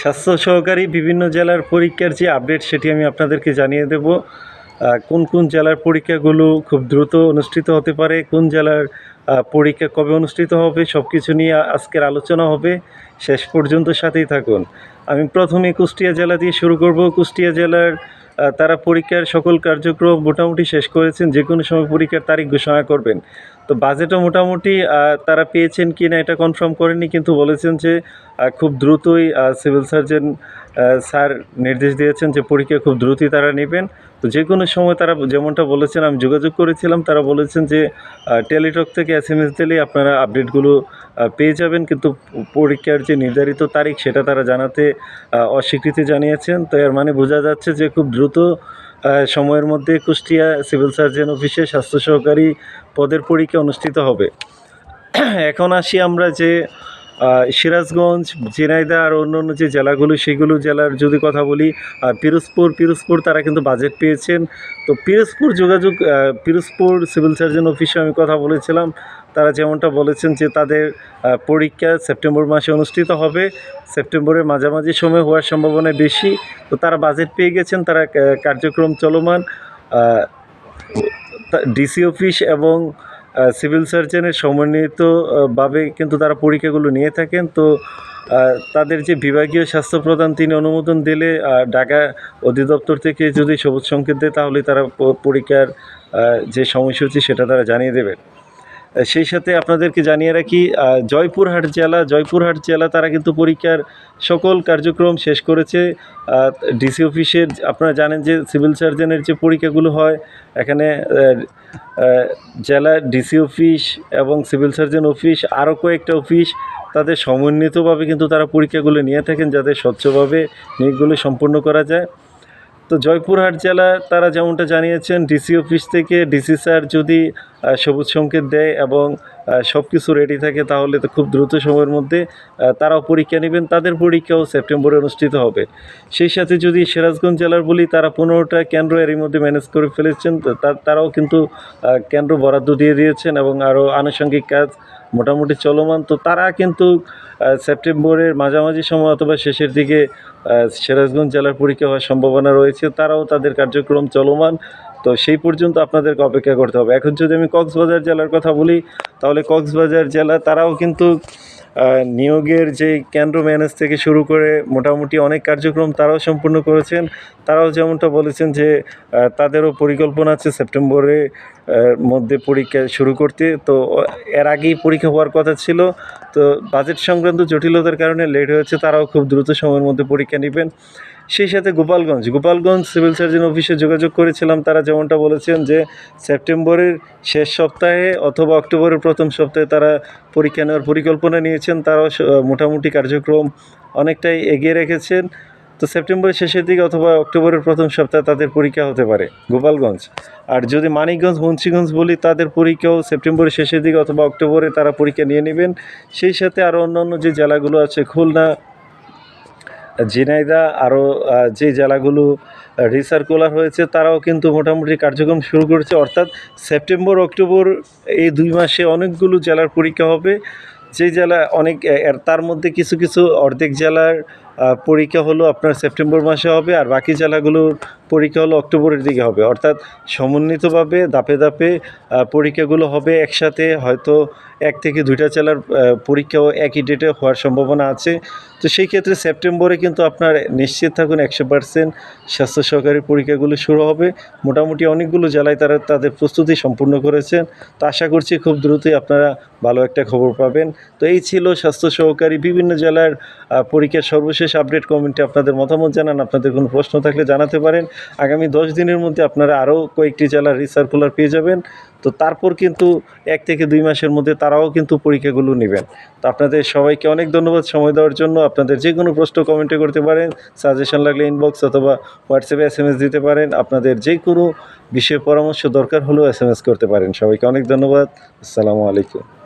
স্বাস্থ্য সহকারী বিভিন্ন জেলার পরীক্ষার যে আপডেট সেটি আমি আপনাদেরকে জানিয়ে দেব। কোন কোন জেলার পরীক্ষাগুলো খুব দ্রুত অনুষ্ঠিত হতে পারে, কোন জেলার পরীক্ষা কবে অনুষ্ঠিত হবে সব কিছু নিয়ে আজকের আলোচনা হবে। শেষ পর্যন্ত সাথেই থাকুন। আমি প্রথমে কুষ্টিয়া জেলা দিয়ে শুরু করব। কুষ্টিয়া জেলার তারা পরীক্ষার সকল কার্যক্রম মোটামুটি শেষ করেছেন। যে কোনো সময় পরীক্ষার তারিখ ঘোষণা করবেন। তো বাজেটও মোটামুটি তারা পেয়েছেন কি না এটা কনফার্ম করেনি কিন্তু বলেছেন যে খুব দ্রুতই সিভিল সার্জন স্যার নির্দেশ দিয়েছেন যে পরীক্ষা খুব দ্রুতই তারা নেবেন। তো যে কোনো সময় তারা যেমনটা বলেছেন, আমি যোগাযোগ করেছিলাম, তারা বলেছেন যে টেলিটক থেকে এস এম এস দিলেই আপনারা আপডেটগুলো পেয়ে যাবেন। কিন্তু পরীক্ষার যে নির্ধারিত তারিখ, সেটা তারা জানাতে অস্বীকৃতি জানিয়েছেন। তো এর মানে বোঝা যাচ্ছে যে খুব দ্রুত সময়ের মধ্যে কুষ্টিয়া সিভিল সার্জন অফিসে স্বাস্থ্য সহকারী পদের পরীক্ষা অনুষ্ঠিত হবে। এখন আসি আমরা যে সিরাজগঞ্জ, ঝিনাইদহ আর অন্য অন্য যে জেলাগুলো, সেগুলো জেলার যদি কথা বলি পিরোজপুর পিরোজপুর তারা কিন্তু বাজেট পেয়েছেন। তো পিরোজপুর যোগাযোগ পিরোজপুর সিভিল সার্জন অফিসে আমি কথা বলেছিলাম। তারা যেমনটা বলেছেন যে তাদের পরীক্ষা সেপ্টেম্বর মাসে অনুষ্ঠিত হবে। সেপ্টেম্বরের মাঝামাঝি সময় হওয়ার সম্ভাবনা বেশি। তো তারা বাজেট পেয়ে গেছেন, তারা কার্যক্রম চলমান। ডিসি অফিস এবং সিভিল সার্জনের সমন্বিতভাবে কিন্তু তারা পরীক্ষাগুলো নিয়ে থাকেন। তো তাদের যে বিভাগীয় স্বাস্থ্য প্রদান তিনি অনুমোদন দিলে ঢাকা অধিদপ্তর থেকে যদি সবুজ সংকেত দেয়, তাহলে তারা পরীক্ষার যে সময়সূচি সেটা তারা জানিয়ে দেবে সেই সাথে আপনাদেরকে জানিয়ে রাখি জয়পুরহাট জেলা জয়পুরহাট জেলা তারা কিন্তু পরীক্ষার সকল কার্যক্রম শেষ করেছে। ডিসি অফিসের, আপনারা জানেন যে সিভিল সার্জনের যে পরীক্ষাগুলো হয়, এখানে জেলা ডিসি অফিস এবং সিভিল সার্জন অফিস, আরও কয়েকটা অফিস তাদের সমন্বিতভাবে কিন্তু তারা পরীক্ষাগুলো নিয়ে থাকেন যাতে স্বচ্ছভাবে নিয়োগগুলো সম্পূর্ণ করা যায়। তো জয়পুরহাট জেলা তারা যেমনটা জানিয়েছেন ডিসি অফিস থেকে ডিসি স্যার যদি সবুজ সংকেত দেয় এবং সব কিছু রেডি থাকে, তাহলে তো খুব দ্রুত সময়ের মধ্যে তারাও পরীক্ষা নেবেন। তাদের পরীক্ষাও সেপ্টেম্বরে অনুষ্ঠিত হবে। সেই সাথে যদি সিরাজগঞ্জ জেলার বলি, তারা পনেরোটা কেন্দ্র এরই মধ্যে ম্যানেজ করে ফেলেছেন। তারাও কিন্তু কেন্দ্র বরাদ্দ দিয়ে দিয়েছেন এবং আরও আনুষঙ্গিক কাজ মোটামুটি চলমান। তো তারা কিন্তু সেপ্টেম্বরের মাঝামাঝি সময় অথবা শেষের দিকে সিরাজগঞ্জ জেলার পরীক্ষা হওয়ার সম্ভাবনা রয়েছে। তারাও তাদের কার্যক্রম চলমান। তো সেই পর্যন্ত আপনাদেরকে অপেক্ষা করতে হবে। এখন যদি আমি কক্সবাজার জেলার কথা বলি, তাহলে কক্সবাজার জেলা, তারাও কিন্তু নিয়োগের যে কেন্দ্র ম্যানেজ থেকে শুরু করে মোটামুটি অনেক কার্যক্রম তারাও সম্পূর্ণ করেছেন। তারাও যেমনটা বলেছেন যে তাদেরও পরিকল্পনা আছে সেপ্টেম্বরে মধ্যে পরীক্ষা শুরু করতে। তো, এর আগেই পরীক্ষা হওয়ার কথা ছিল। তো, বাজেট সংক্রান্ত জটিলতার কারণে লেট হয়েছে। তারাও খুব দ্রুত সময়ের মধ্যে পরীক্ষা নেবেন। সেই সাথে গোপালগঞ্জ। গোপালগঞ্জ সিভিল সার্জন অফিসে যোগাযোগ করেছিলাম, তারা যেমনটা বলেছেন যে সেপ্টেম্বরের শেষ সপ্তাহে অথবা অক্টোবরের প্রথম সপ্তাহে তারা পরীক্ষা নেওয়ার পরিকল্পনা নিয়েছেন, তারাও মোটামুটি কার্যক্রম অনেকটাই এগিয়ে রেখেছেন। তো সেপ্টেম্বরের শেষের দিকে অথবা অক্টোবরের প্রথম সপ্তাহে তাদের পরীক্ষা হতে পারে গোপালগঞ্জ। আর যদি মানিকগঞ্জ, মুন্সিগঞ্জ বলি, তাদের পরীক্ষাও সেপ্টেম্বরের শেষের দিকে অথবা অক্টোবরে তারা পরীক্ষা নিয়ে নেবেন। সেই সাথে আরও অন্যান্য যে জেলাগুলো আছে, খুলনা ঝিনাইদহ আরও যে জেলাগুলো রিসার্কুলার হয়েছে, তারাও কিন্তু মোটামুটি কার্যক্রম শুরু করেছে। অর্থাৎ সেপ্টেম্বর, অক্টোবর এই দুই মাসে অনেকগুলো জেলার পরীক্ষা হবে। যে জেলা অনেক তার মধ্যে কিছু কিছু অর্ধেক জেলার পরীক্ষা হলো আপনার সেপ্টেম্বর মাসে হবে আর বাকি জেলাগুলোর পরীক্ষা হলো অক্টোবরের দিকে হবে। অর্থাৎ সমন্বিতভাবে ধাপে আহ, পরীক্ষাগুলো হবে একসাথে হয়তো এক থেকে দুইটা জেলার পরীক্ষাও একই ডেটে হওয়ার সম্ভাবনা আছে। তো সেই ক্ষেত্রে সেপ্টেম্বরে কিন্তু আপনার নিশ্চিত থাকুন একশো পার্সেন্ট স্বাস্থ্য সহকারী পরীক্ষাগুলো শুরু হবে। মোটামুটি অনেকগুলো জেলায় তারা তাদের প্রস্তুতি সম্পূর্ণ করেছেন। তো আশা করছি খুব দ্রুতই আপনারা ভালো একটা খবর পাবেন। তো এই ছিল স্বাস্থ্য সহকারী বিভিন্ন জেলার পরীক্ষার সর্বশেষ আপডেট কমেন্টে আপনাদের মতামত জানান। আপনাদের কোনো প্রশ্ন থাকলে জানাতে পারেন। আগামী দশ দিনের মধ্যে আপনারা আরও কয়েকটি জেলার রিসার্কুলার পেয়ে যাবেন। তো তারপর কিন্তু এক থেকে দুই মাসের মধ্যে তারাও কিন্তু পরীক্ষাগুলো নেবেন। তো আপনাদের সবাইকে অনেক ধন্যবাদ সময় দেওয়ার জন্য। আপনাদের যে কোনো প্রশ্ন কমেন্টে করতে পারেন। সাজেশন লাগলে ইনবক্স অথবা হোয়াটসঅ্যাপে এস এম এস দিতে পারেন। আপনাদের যে কোনো বিষয়ে পরামর্শ দরকার হলেও এস এম এস করতে পারেন। সবাইকে অনেক ধন্যবাদ। আসসালামু আলাইকুম।